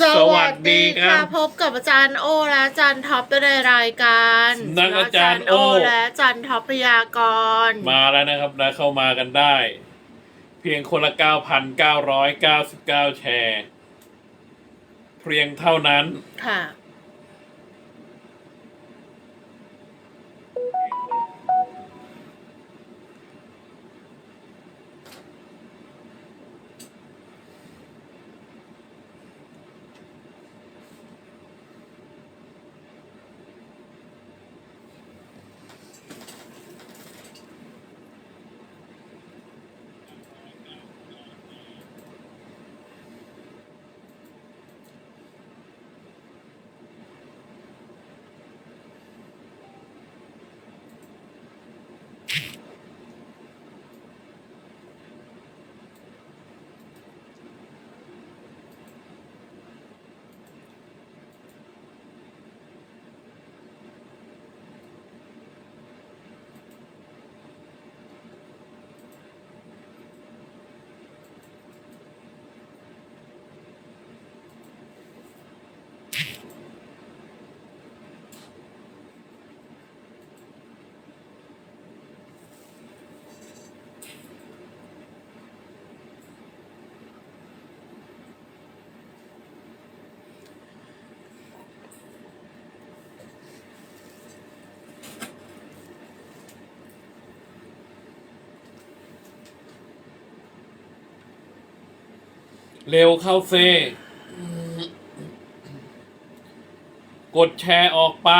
สวัสดีค่ะพบกับอาจารย์โอและอาจารย์ท็อปในรายการนักอาจารย์โอและอาจารย์ท็อปพยากรณ์มาแล้วนะครับนะเข้ามากันได้ เพียงคนละ9,999แชร์ เพียงเท่านั้นค่ะ เร็วเข้าเซ กดแชร์ออกไป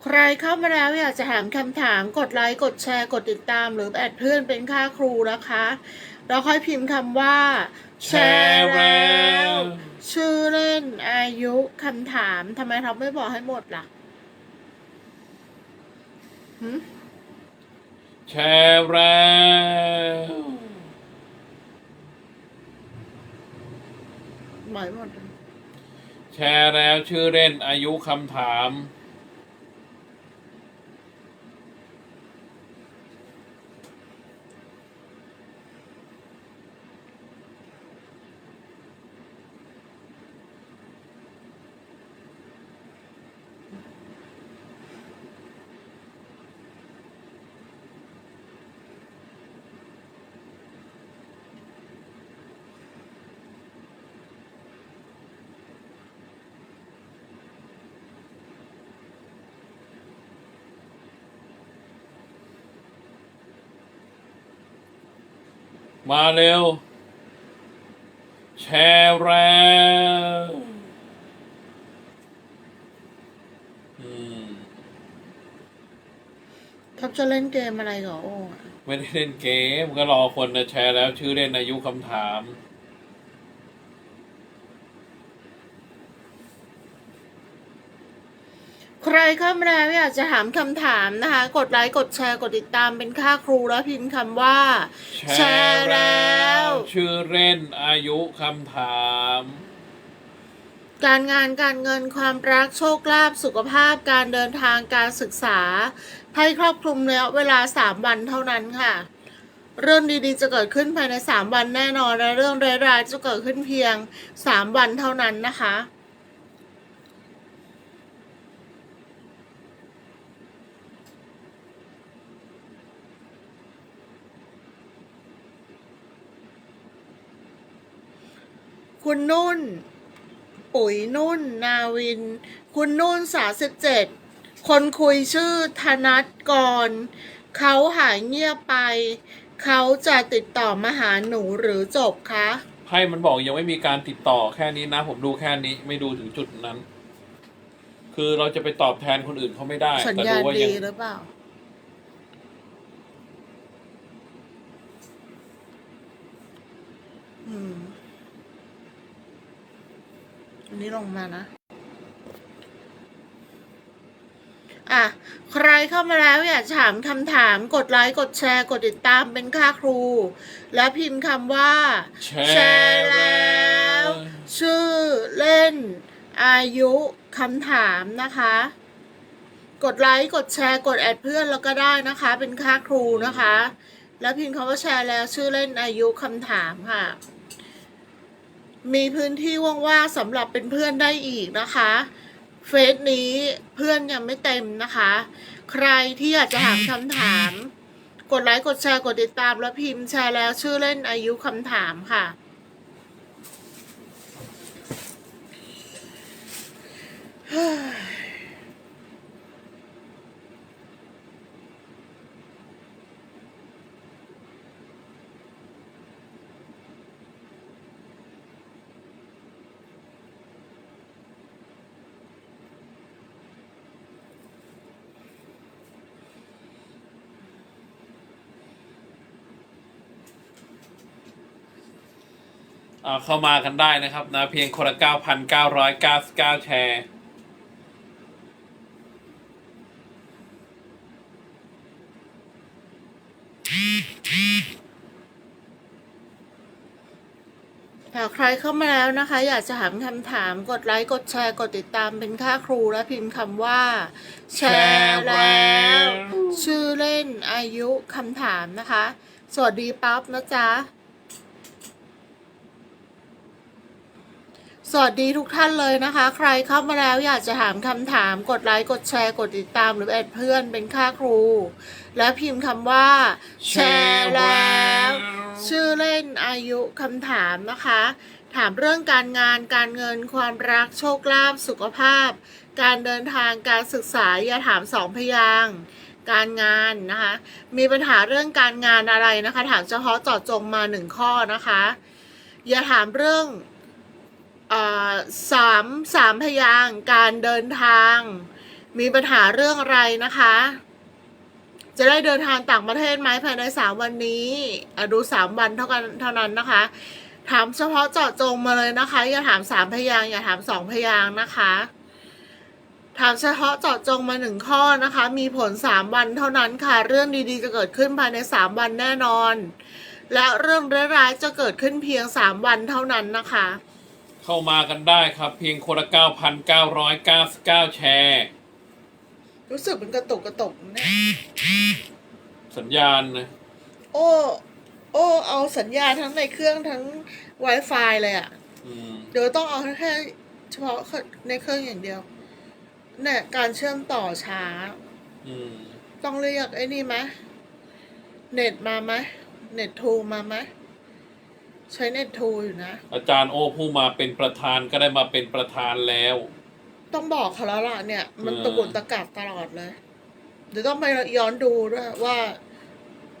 ใค รเข้ามาแล้วอยากจะถามคำถามกดไลค์กดแชร์กดติดตาม หรือแอดเพื่อนเป็นค่าครูนะคะแล้วค่อยพิมพ์คำว่า แชร์แล้ว ชื่อเล่นอายุคำถามทำไมท็อปไม่บอกให้หมดล่ะหึแชร์แล้วบอกให้หมด แชร์แล้วชื่อเล่นอายุคำถาม มาเร็ว แชร์แล้วอืมท็อปจะเล่นเกมอะไรกับโอ้อะ ไม่ได้เล่นเกมก็รอคนนะแชร์แล้วชื่อเล่นอายุคำถาม ใครเข้ามาแล้วอยากจะถามคำถามนะคะ กดไลค์กดแชร์กดติดตามเป็นค่าครูแล้วพิมพ์คำว่า แชร์แล้ว ชื่อเล่นอายุคำถาม การงานการเงินความรักโชคลาภสุขภาพการเดินทางการศึกษาให้ครอบคลุมระยะเวลา 3 วันเท่านั้นค่ะ เรื่องดีๆจะเกิดขึ้นภายใน 3 วันแน่นอนและเรื่องร้ายๆจะเกิดขึ้นเพียง 3 วันเท่านั้นนะคะ คุณนุ่น ปุ๋ยนุ่น นาวิน คุณนุ่นสาสิบเจ็ดคนคุยชื่อธนัทกร เขาหายเงียบไป เขาจะติดต่อมาหาหนูหรือจบคะ ไพ่มันบอกยังไม่มีการติดต่อแค่นี้นะ ผมดูแค่นี้ไม่ดูถึงจุดนั้น คือเราจะไปตอบแทนคนอื่นเขาไม่ได้สัญแต่ญาดูณว่าดียังหรือเปล่า อืม อันนี้ลงมานะ อะ ใครเข้ามาแล้วอยากถามคำถามกดไลค์กดแชร์กดติดตามเป็นค่าครู แล้วพิมพ์คำว่าแชแชร์แล้ว ชื่อเล่น อายุคำถามนะคะ กดไลค์กดแชร์กดแอดเพื่อนแล้วก็ได้นะคะ เป็นค่าครูนะคะ แล้วพิมพ์คำว่าแชร์แล้วชื่อเล่นอายุคำถามค่ะ มีพื้นที่ว่างๆสำหรับเป็นเพื่อนได้อีกนะคะ เฟซนี้เพื่อนยังไม่เต็มนะคะ ใครที่อยากจะถามคำถาม กดไลค์กดแชร์กดติดตามแล้วพิมพ์แชร์แล้วชื่อเล่นอายุคำถามค่ะอ่า เข้ามากันได้นะครับนะเพียงคนละเก้าพันเก้าร้อยเก้าสิบเก้าแชร์หากใครเข้ามาแล้วนะคะ อยากจะถามคำถามกดไลค์ กดแชร์ กดติดตามเป็นค่าครูและพิมพ์คำว่า แชร์แล้ว ชื่อเล่นอายุคำถามนะคะ สวัสดีปั๊บนะจ๊ะ สวัสดีทุกท่านเลยนะคะ ใครเข้ามาแล้วอยากจะถามคำถามกดไลค์กดแชร์กดติดตามหรือแอดเพื่อนเป็นค่าครู และพิมพ์คำว่า แชร์แล้ว ชื่อเล่นอายุคำถามนะคะ ถามเรื่องการงานการเงินความรักโชคลาภสุขภาพ การเดินทางการศึกษาอย่าถามสองพยางการงานนะคะ มีปัญหาเรื่องการงานอะไรนะคะ ถามเฉพาะเจาะจงมาหนึ่งข้อนะคะ อย่าถามเรื่อง สามสามพยางการเดินทาง มีปัญหาเรื่องอะไรนะคะ จะได้เดินทางต่างประเทศไหมภายในสามวันนี้ดูสามวันเท่ากันเท่านั้นนะคะ ถามเฉพาะเจาะจงมาเลยนะคะ อย่าถามสามพยางอย่าถามสองพยางนะคะ ถามเฉพาะเจาะจงมาหนึ่งข้อนะคะ มีผลสามวันเท่านั้นค่ะ เรื่องดีๆจะเกิดขึ้นภายในสามวันแน่นอน และเรื่องร้ายๆจะเกิดขึ้นเพียงสามวันเท่านั้นนะคะ เข้ามากันได้ครับ เพียงคนละเก้าพันเก้าร้อยเก้าสิบเก้าแชร์ รู้สึกเป็นกระตุกกระตุกเนี่ยสัญญาณนะ โอ้ โอ้ เอาสัญญาณทั้งในเครื่องทั้ง Wi-Fi เลยอะอืม เดี๋ยวต้องเอาแค่เฉพาะในเครื่องอย่างเดียวเนี่ยการเชื่อมต่อช้า อืม ต้องเรียกไอ้นี่ไหมเน็ตมาไหมเน็ตทูมาไหม ใช้เน็ตทูอยู่นะ อาจารย์โอผู้มาเป็นประธานก็ได้มาเป็นประธานแล้ว ต้องบอกเขาแล้วล่ะเนี่ย มันเออตะกุกตะกักตลอดเลย เดี๋ยวต้องไปย้อนดูด้วยว่า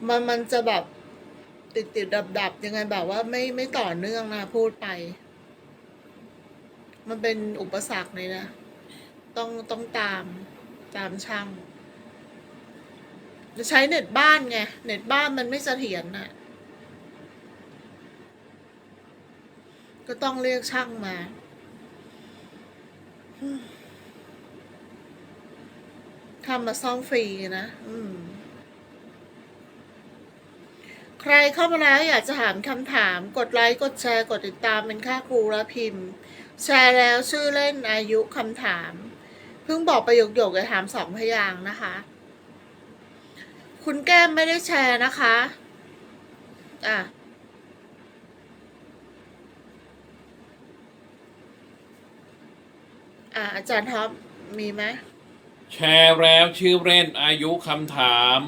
มันมันจะแบบติดติดดับดับๆยังไงแบบว่าไม่ไม่ต่อเนื่องนะพูดไป มันเป็นอุปสรรคเลยนะ ต้องต้องตามตามช่าง จะใช้เน็ตบ้านไง เน็ตบ้านมันไม่เสถียรน่ะ ก็ต้องเรียกช่างมา ทำมาซ่อมฟรีนะใครเข้ามาแล้วอยากจะถามคำถาม กดไลค์ กดแชร์ กดติดตามเป็นค่าครูและพิมพ์ แชร์แล้วชื่อเล่นอายุคำถาม เพิ่งบอกประโยคโยกจะถามสองพยางนะคะ คุณแก้มไม่ได้แชร์นะคะ อะ อะอาจารย์ท็อปมีไหมแชร์แล้วชื่อเล่นอายุคำถาม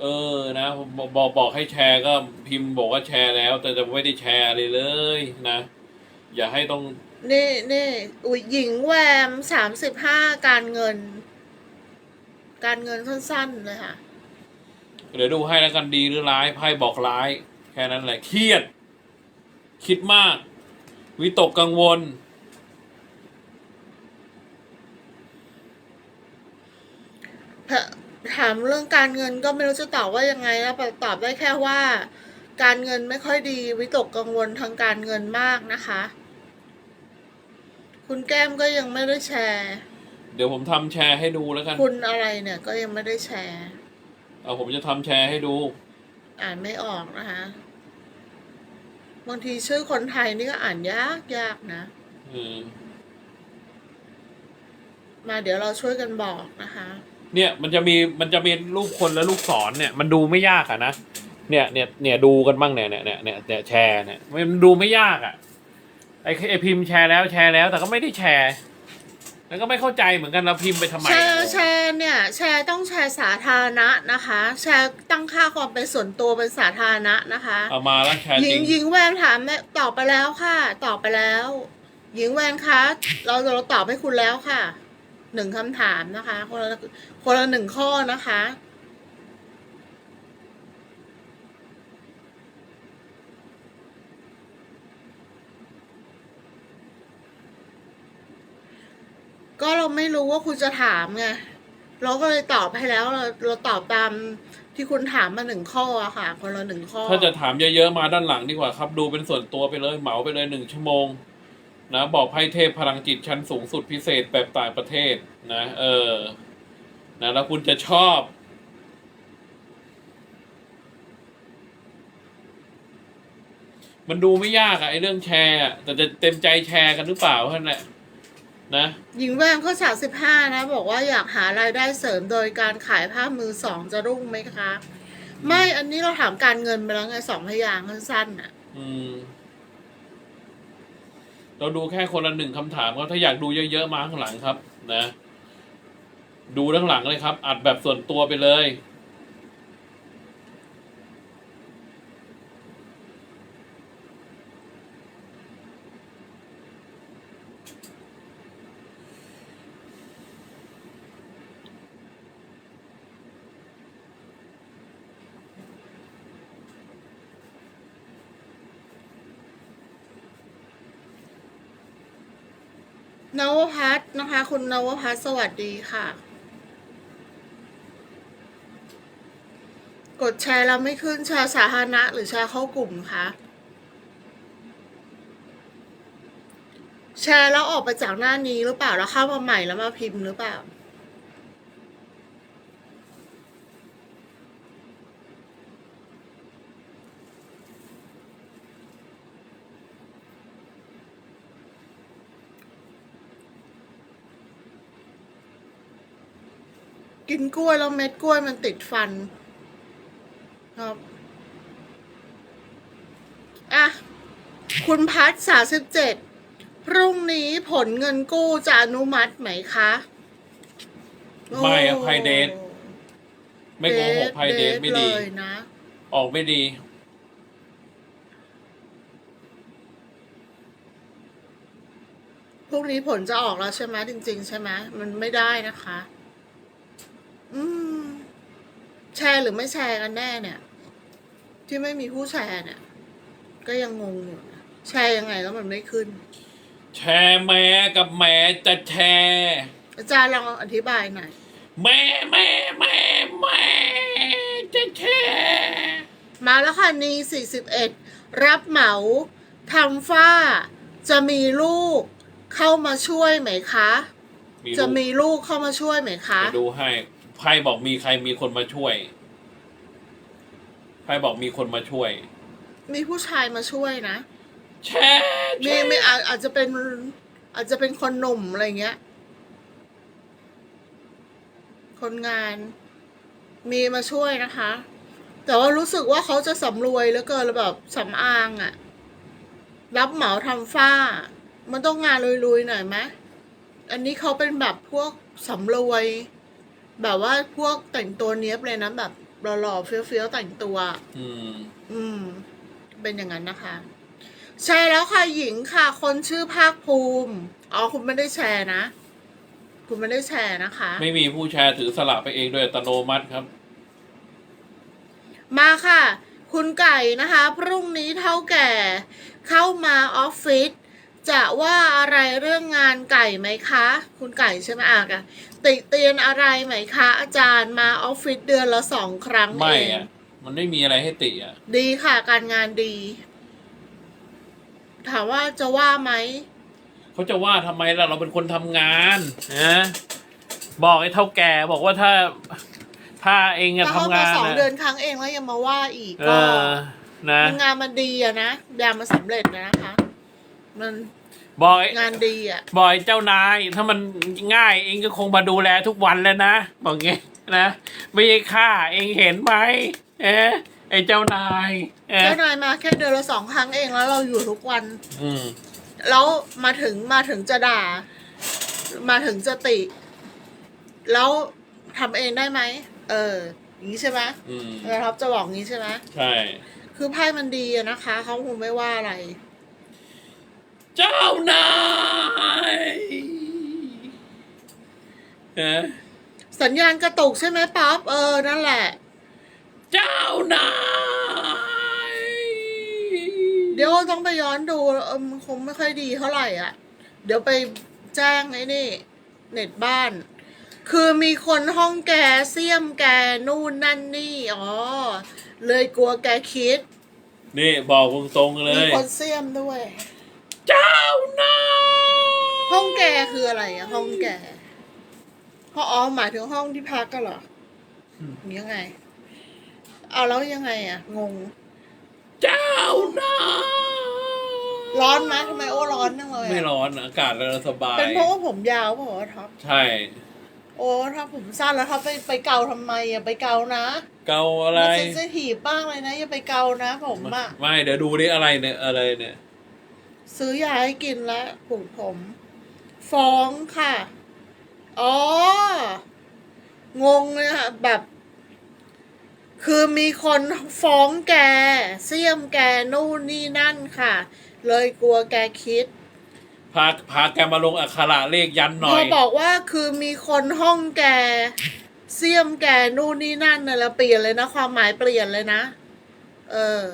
เออนะบอกบอกบอกให้แชร์ก็พิมพ์บอกว่าแชร์แล้ว แต่จะไม่ได้แชร์เลยเลยนะ อย่าให้ต้องนี่นี่อุยหญิงแวมสามสิบห้าการเงิน การเงินสั้นๆเลยค่ะ เดี๋ยวดูให้แล้วกันดีหรือร้ายไพ่บอกร้าย แค่นั้นแหละเครียด คิดมาก วิตกกังวล ถามเรื่องการเงินก็ไม่รู้จะตอบว่ายังไงแล้วตอบได้แค่ว่า การเงินไม่ค่อยดี วิตกกังวลทางการเงินมากนะคะ คุณแก้มก็ยังไม่ได้แชร์ เดี๋ยวผมทำแชร์ให้ดูแล้วกัน คุณอะไรเนี่ยก็ยังไม่ได้แชร์ เอาผมจะทำแชร์ให้ดู อ่านไม่ออกนะคะ บางทีชื่อคนไทยนี่ก็อ่านยากยากนะ อืม มาเดี๋ยวเราช่วยกันบอกนะคะ เนี่ยมันจะมีมันจะมีรูปคนและลูกศรเนี่ย มันดูไม่ยากอะนะเนี่ยเนี่ยเนี่ยดูกันบ้างเนี่ยเนี่ยเนี่ยเนี่ยเนี่ยแชร์เนี่ยมันดูไม่ยากอะไอไอพิมพ์แชร์แล้วแชร์แล้วแต่ก็ไม่ได้แชร์ แล้วก็ไม่เข้าใจเหมือนกันเราพิมพ์ไปทำไมแชร์แชร์เนี่ย แชร์ต้องแชร์สาธารณะนะคะ แชร์ตั้งค่าความเป็นส่วนตัวเป็นสาธารณะนะคะเอามาแล้วแชร์หญิจริงงหญิงแวนถามแม่ตอบไปแล้วค่ะ ตอบไปแล้ว หญิงแวนคะเราเราตอบให้คุณแล้วค่ะหนึ่งคำถามนะคะ คนละคนละหนึ่งข้อนะคะ ก็เราไม่รู้ว่าคุณจะถามไงเราก็เลยตอบให้แล้วเราเราตอบตามที่คุณถามมาหนึ่งข้ออะค่ะ คนละหนึ่งข้อ ถ้าจะถามเยอะๆมาด้านหลังดีกว่าครับ ดูเป็นส่วนตัวไปเลยเหมาไปเลยหนึ่งชั่วโมง นะบอกไพ่เทพพลังจิตชั้นสูงสุดพิเศษแบบต่างประเทศ นะเออ นะแล้วคุณจะชอบ มันดูไม่ยากอะไอเรื่องแชร์แต่จะเต็มใจแชร์กันหรือเปล่าท่านแหละ นะหญิงแวมข้อสามสิบห้านะ บอกว่าอยากหารายได้เสริมโดยการขายผ้ามือสองจะรุ่งไหมคะ ไม่อันนี้เราถามการเงินไปแล้วไงสองพยางค์สั้นๆน่ะ อืม เราดูแค่คนละหนึ่งคำถามครับถ้าอยากดูเยอะๆมาข้างหลังครับ นะ ดูข้างหลังเลยครับ อัดแบบส่วนตัวไปเลย นวพัฒนะคะ คุณนวพัฒสวัสดีค่ะ กดแชร์แล้วไม่ขึ้นแชร์สาธารณะหรือแชร์เข้ากลุ่มคะแชร์แล้วออกไปจากหน้านี้หรือเปล่าแล้วเข้ามาใหม่แล้วมาพิมพ์หรือเปล่า นกล้วยแล้วเม็ดกล้วยมันติดฟันครับอะคุณพัดสาสิบเจ็ดพรุ่งนี้ผลเงินกู้จะอนุมัติไหมคะไม่อะโไพ่เดทไม่โกหกไพ่เดทไม่ดีเลยนะออกไม่ดีพรุ่งนี้ผลจะออกแล้วใช่ไหมจริง ๆ ใช่ไหมมันไม่ได้นะคะ อืม แชร์หรือไม่แชร์กันแน่เนี่ย ที่ไม่มีผู้แชร์เนี่ย ก็ยังงงอยู่นะแชร์ยังไงแล้วมันไม่ขึ้น แชร์แม่กับแม่จะแชร์อาจารย์ลองอธิบายหน่อยแม่แม่แม่แม่จะแชร์มาแล้วค่ะนีสี่สิบเอ็ดรับเหมาทำฝ้า จะมีลูกเข้ามาช่วยไหมคะมีจะลูกมีลูกเข้ามาช่วยไหมคะเดี๋ยวดูให้ ไพ่บอกมีใครมีคนมาช่วยไพ่บอกมีคนมาช่วย มีผู้ชายมาช่วยนะแชร์แชมีร์มีอาจอาจจะเป็น อาจจะเป็นคนหนุ่มอะไรเงี้ย คนงาน มีมาช่วยนะคะ แต่ว่ารู้สึกว่าเขาจะสำรวยเหลือเกินแบบสำอางอะรับเหมาทำฝ้า มันต้องงานลุยๆหน่อยไหมอันนี้เขาเป็นแบบพวกสำรวย แบบว่าพวกแต่งตัวเนี้ยบเลยนะแบบหล่อๆเฟี้ยวๆแต่งตัว อืม อืม เป็นอย่างนั้นนะคะแชร์แล้วค่ะหญิงค่ะ คนชื่อภาคภูมิอ๋อคุณไม่ได้แชร์นะ คุณไม่ได้แชร์นะคะ ไม่มีผู้แชร์ถือสละไปเองโดยอัตโนมัติครับ มาค่ะ คุณไก่นะคะ พรุ่งนี้เท่าแก่ เข้ามาออฟฟิศจะว่าอะไร เรื่องงานไก่ไหมคะ คุณไก่ใช่ไหมอะกันติเตียนอะไรไหมคะ อาจารย์มาออฟฟิศเดือนละสองครั้งไม่เองอะมันไม่มีอะไรให้ติอะดีค่ะ การงานดี ถามว่าจะว่าไหมเขาจะว่าทำไมล่ะเราเป็นคนทำงานนะบอกไอ้เท่าแก่บอกว่าถ้า ถ้าเองอะถ้าเขาทำมางานสองนะเดือนครั้งเองแล้วยังมาว่าอีกเอก็อนะ มันงานมันดีอะนะยามันสำเร็จนะคะ มัน บอกไอ้งานดีอะบอกไอ้เจ้านาย ถ้ามันง่ายเองก็คงมาดูแลทุกวันแล้วนะบอกงี้นะ ไม่ใช่ค่าเองเห็นไหมเอ๊ะไอ้เจ้านายเอ๊ะเจ้านายมาแค่เดือนละสองครั้งเองแล้วเราอยู่ทุกวัน อืมแล้วมาถึงมาถึงจะด่า มาถึงจะติ แล้วทำเองได้ไหมเอออย่างนี้ใช่ไหมอืมนะครับจะบอกงี้ใช่ไหมใช่ คือไพ่มันดีอะนะคะเขาคงไม่ว่าอะไร เจ้านายเอ๊ะสัญญาณกระตุกใช่ไหมป๊อปเออ นั่นแหละ เจ้านาย เดี๋ยวต้องไปย้อนดูเออมันคงไม่ค่อยดีเท่าไหร่อะ เดี๋ยวไปแจ้งไอ้นี่ เน็ตบ้าน คือมีคนห้องแกเสี่ยมแกนู่นนั่นนี่ อ๋อ เลยกลัวแกคิด นี่บอกตรงๆเลมียคนเสี่ยมด้วย เจ้านายห้องแกคืออะไรอะห้องแกเพราะอ๋อหมายถึงห้องที่พักกันเหรอยังไง เอาแล้วยังไงอะงง เจ้านายร้อนไหมทำไมโอ้ร้อนจังเลยอะไม่ร้อนอากาศเราสบาย เป็นเพราะว่าผมยาวเปล่าวะท็อป ใช่ โอ้ถ้าผมสั้นแล้วท็อปไปไปเกาทำไมอะไปเกานะเกาอะไรมันเซนซิทีฟบ้างเลยนะอย่าไปเกานะผมอะไม่เดี๋ยวดูดิอะไรเนี่ยอะไรเนี่ย ซื้อยาให้กินแล้วปลูกผม ฟ้องค่ะ อ๋อ งงเลยค่ะ แบบ คือมีคนฟ้องแก เสี่ยมแก นู่นนี่นั่นค่ะ เลยกลัวแกคิด พาพาแกมาลงอักขระเลขยันหน่พออย บอกว่าคือมีคนห้องแก เสี่ยมแก นู่นนี่นั่นน่ะแล้วเปลี่ยนเลยนะ ความหมายเปลี่ยนเลยนะ เออ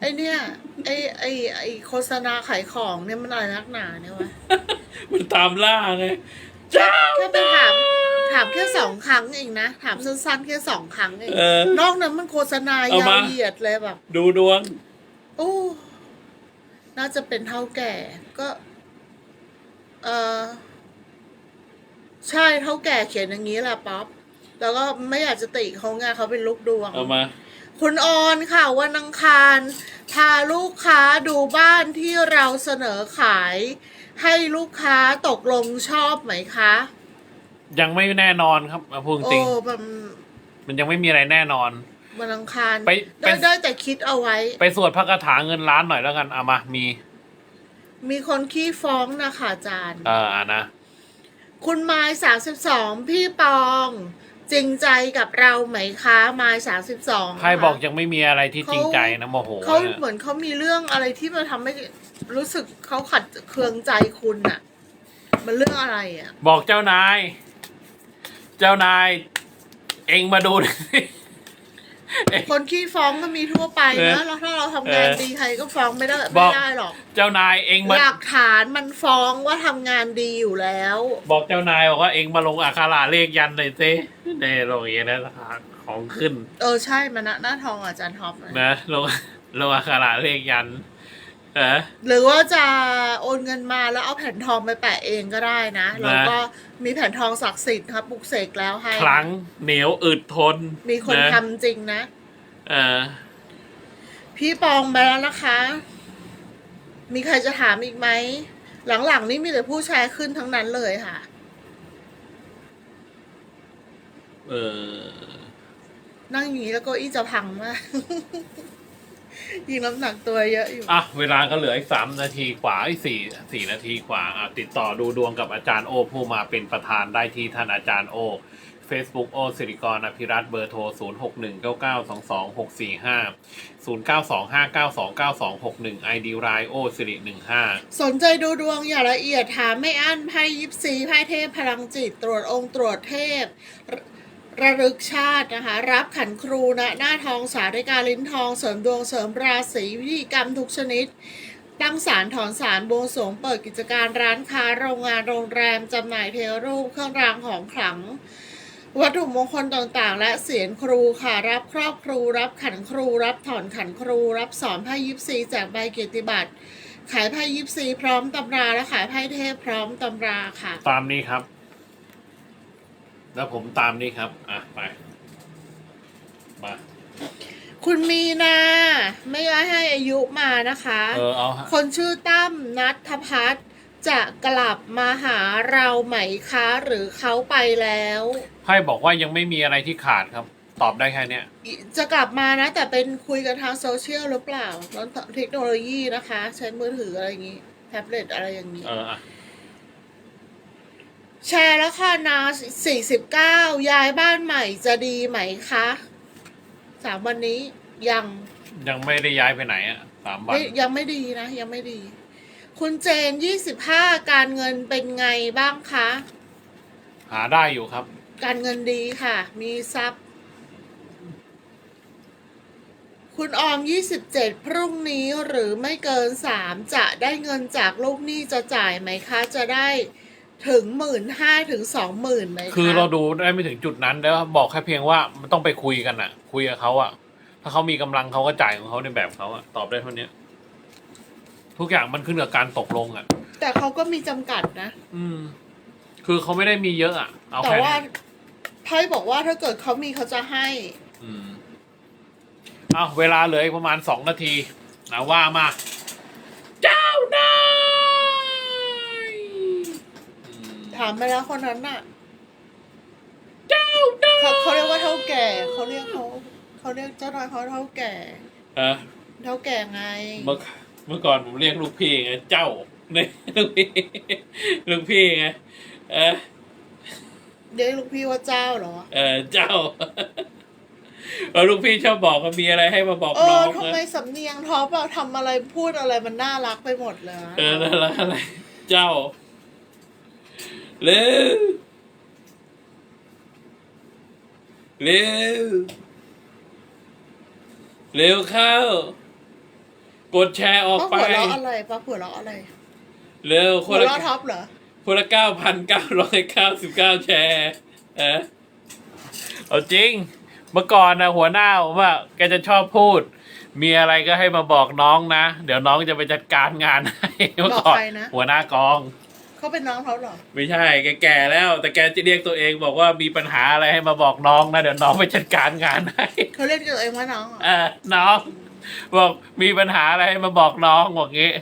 ไอเนี่ยไอไอไอโฆษณาขายของเนี่ยมันอะไรนักหนาเนี่ยวะมันตามล่าไงเจ้าแค่ไปถามถามแค่สองครั้งเองนะ ถามสั้นๆแค่สองครั้งเอง เออ นอกนั้นมันโฆษณาเอายาวมา เหยียดเลยแบบ ดูดวง โอ้ น่าจะเป็นเท่าแก่ ก็ เออใช่เท่าแก่เขียนอย่างนี้แหละป๊อป แล้วก็ไม่อยากจะติเขาไงเขาเป็นลูกดวง เอามา คุณออนค่ะวันอังคาร พาลูกค้าดูบ้านที่เราเสนอขาย ให้ลูกค้าตกลงชอบไหมคะยังไม่แน่นอนครับเอาพูดจโอ้ริงมันมันยังไม่มีอะไรแน่นอน วันอังคารไปไป ได้ได้แต่คิดเอาไว้ ไปสวดพระคาถาเงินล้านหน่อยแล้วกันเอามามี มีคนขี้ฟ้องนะคะอาจารย์ เอออะนะ คุณไม้สามสิบสองพี่ปอง จริงใจกับเราไหมคะไม้สามสิบสองใครบอกยังไม่มีอะไรที่จริงใจนะโมโหเขาเนี่ยเหมือนเขามีเรื่องอะไรที่มาทำให้รู้สึกเขาขัดเคืองใจคุณอะมันเรื่องอะไรอะบอกเจ้านาย เจ้านาย เองมาดูหน่อยสิ คนขี้ฟ้องก็มีทั่วไปเอนะอแล้วถ้าเราทำงานเออดีใครก็ฟ้องไม่ได้บไม่อกได้หรอกเจ้านายเองมาหลักฐานมันฟ้องว่าทำงานดีอยู่แล้ว บอกเจ้านายบอกว่าเองมาลงอักขระเลขยันเลยสิเน่ลงอย่างนี้นะของขึ้น เออใช่มันนะหน้าทองอาจารย์ท็อปนะนะลงลงอักขระเลขยันเออ หรือว่าจะโอนเงินมาแล้วเอาแผ่นทองไปแปะเองก็ได้นะ แล้วก็มีแผ่นทองศักดิ์สิทธิ์ครับปลุกเสกแล้วให้ครั้งเหนียวอึดทนมีคนนะทำจริงนะ เออพี่ปองไปแล้วนะคะ มีใครจะถามอีกไหม หลังๆนี่มีแต่ผู้แชร์ขึ้นทั้งนั้นเลยค่ะ เออ นั่งอย่างนี้แล้วเก็อี้จะพังมาก ยิงน้ำหนักตัวเยอะอยู่ อะเวลาก็เหลืออีกสามนาทีกว่าอีกสี่สี่นาทีกว่าอะติดต่อดูดวงกับอาจารย์โอผู้มาเป็นประธานได้ที่ท่านอาจารย์โอ Facebook โอสิริกรอภิรัตน์เบอร์โทร 0 6 1 9 9 2 2 6 4 5 0 9 2 5 9 2 9 2 6 1 ID รายโอสิริ15 สนใจดูดวงอย่างละเอียดถามไม่อั้นไพ่ยิปซีไพ่เทพพลังจิต ตรวจองค์ตรวจเทพ ระลึกชาตินะคะ รับขันครูนะหน้าทองสาริกาลิ้นทองเสริมดวงเสริมราศีวิธีกรรมทุกชนิด ตั้งศาลถอนศาลบวงสรวงเปิดกิจการร้านค้าโรงงานโรงแรมจำหน่ายเทวรูปเครื่องรางของขลัง วัตถุมงคลต่างๆ และเสียงครูค่ะ รับครอบครู รับขันครู รับถอนขันครู รับสอนไพ่ยิปซีแจกใบเกียรติบัตรขายไพ่ยิปซีพร้อมตำราและขายไพ่เทพพร้อมตำราค่ะ ตามนี้ครับ แล้วผมตามนี้ครับ อะ ไป มา คุณมีนาไม่ได้ให้อายุมานะคะ เออ เอาฮะคนชื่อตั้มนัทพัฒน์จะกลับมาหาเราไหมคะ หรือเขาไปแล้ว ไพ่บอกว่ายังไม่มีอะไรที่ขาดครับ ตอบได้แค่เนี้ย จะกลับมานะ แต่เป็นคุยกันทางโซเชียลหรือเปล่าแล้วเทคโนโลยีนะคะ ใช้มือถืออะไรอย่างนี้ แท็บเล็ตอะไรอย่างนี้ เออ อะ แชร์แล้วค่ะนา49ย้ายบ้านใหม่จะดีไหมคะสามวันนี้ยังยังไม่ได้ย้ายไปไหนอะสามวันไม่ยังไม่ดีนะ ยังไม่ดี คุณเจน25การเงินเป็นไงบ้างคะ หาได้อยู่ครับ การเงินดีค่ะ มีทรัพย์ คุณออม27พรุ่งนี้หรือไม่เกิน3จะได้เงินจากลูกหนี้จะจ่ายไหมคะ จะได้ ถึงหมื่นห้าถึงสองหมื่นไหมคะคือเราดูได้ไม่ถึงจุดนั้นแล้วบอกแค่เพียงว่ามันต้องไปคุยกันอะคุยกับเขาอะถ้าเขามีกำลังเขาก็จ่ายของเขาในแบบเขาอะตอบได้เท่านี้ทุกอย่างมันขึ้นกับการตกลงอะแต่เขาก็มีจำกัดนะ อืม คือเขาไม่ได้มีเยอะอะเอาแต่แค่ว่านี้ไพ่บอกว่าถ้าเกิดเขามีเขาจะให้ อืมเอาเวลาเหลืออีกประมาณสองนาทีนะว่ามา เจ้านายอืม ถามไปแล้วคนนั้นน่ะเจ้านายเขาเขาเรียกว่าเท่าแก่ เขาเรียกเขาเขาเรียกเจ้านายเขาเท่าแก่เออเท่าแก่ไง เมื่อเมื่อก่อนผมเรียกลูกพี่ไงเจ้าเนี่ยลูกพี่ลูกพี่ไงเออ เรียกลูกพี่ว่าเจ้าเหรอ เออเจ้าเออลูกพี่ชอบบอกว่ามีอะไรให้มาบอกเอน้อองทำไมนะสำเนียงท็อปอะทำอะไรพูดอะไรมันน่ารักไปหมดเลยนะเออนั่นแหละอะไรเจ้า เร็วเร็วเร็วเข้า กดแชร์ออกป้าไป หัวเราะอะไรป้าหัวเราะอะไรเร็วคหัวนละเราะท็อปเหรอ คนละเก้าพันเก้าร้อยเก้าสิบเก้าแชร์เออเอาจริง เมื่อก่อนนะหัวหน้าผมว่าแกจะชอบพูด มีอะไรก็ให้มาบอกน้องนะ เดี๋ยวน้องจะไปจัดการงานให้เมื่อก่อนหัวหน้ากอง เขาเป็นน้องเขาเหรอ ไม่ใช่แกแก่แล้ว แต่แกจะเรียกตัวเองบอกว่ามีปัญหาอะไรให้มาบอกน้องนะเดี๋ยวน้องไปจัดการงานให้เขาเรียกตัวเองว่าน้องเหรอเออน้องบอกมีปัญหาอะไรให้มาบอกน้องบอกงี้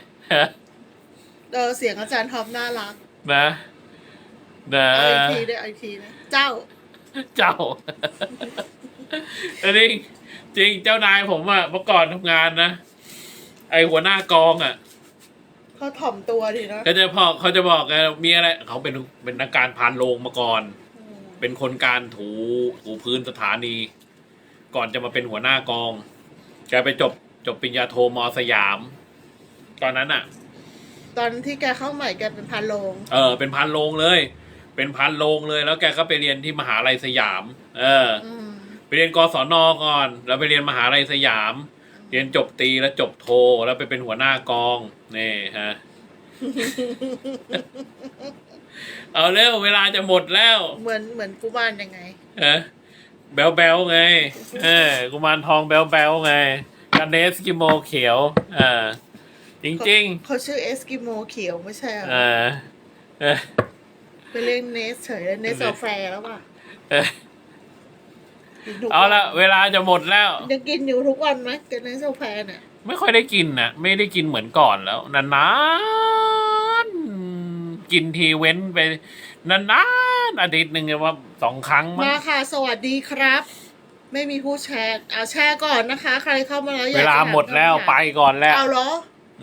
เออเสียงอาจารย์ท็อปน่ารักนะนะเอาอีกทีได้เอาอีกทีนะเจ้า เจ้าอันนี้จริงเจ้านายผมอะเมื่อก่อนทำงานนะไอหัวหน้ากองอะ เขาถ่อมตัวดีนะเขาจะพอเขาจะบอกไงมีอะไรเขาเป็นเป็นนักการพานโรงมาก่อนอืมเป็นคนการถูถูพื้นสถานี ก่อนจะมาเป็นหัวหน้ากองแกไปจบจบปริญญาโทมสยาม ตอนนั้นอะตอนที่แกเข้าใหม่แกเป็นพันโลงเออ เป็นพันโรงเลย เป็นพันโรงเลย แล้วแกก็ไปเรียนที่มหาลัยสยาม เอออืมไปเรียนกศนก่อน แล้วไปเรียนมหาลัยสยาม เรียนจบตรีแล้วจบโทแล้วไปเป็นหัวหน้ากองนี่ฮะ เอาเร็วเวลาจะหมดแล้วเหมือนเหมือนกุมารยังไง เออแบลแบลไง เออกุมารทองแบลแบลไงกันเนสกิโมเขียวเออจริงเขาชื่อเอสกิโมเขียวไม่ใช่เหรๆอเออเออไปเรียกเนสเฉยเลยเนสกาแฟแล้วป่ะเออ กินทุกเอาละวันเวลาจะหมดแล้ว ยังกินอยู่ทุกวันไหมกับเนสกาแฟเนี่ยไม่ค่อยได้กินนะไม่ได้กินเหมือนก่อนแล้วนานๆกินทีเว้นไปนานๆอาทิตย์หนึ่งเนี่ยว่าสองครั้งมั้งมาค่ะ สวัสดีครับ ไม่มีผู้แชร์เอาแชร์ก่อนนะคะ ใครเข้ามาแล้วอยกเวจะลาถหมดแล้วคำถาไปก่อนแล้ว เอาเหรอ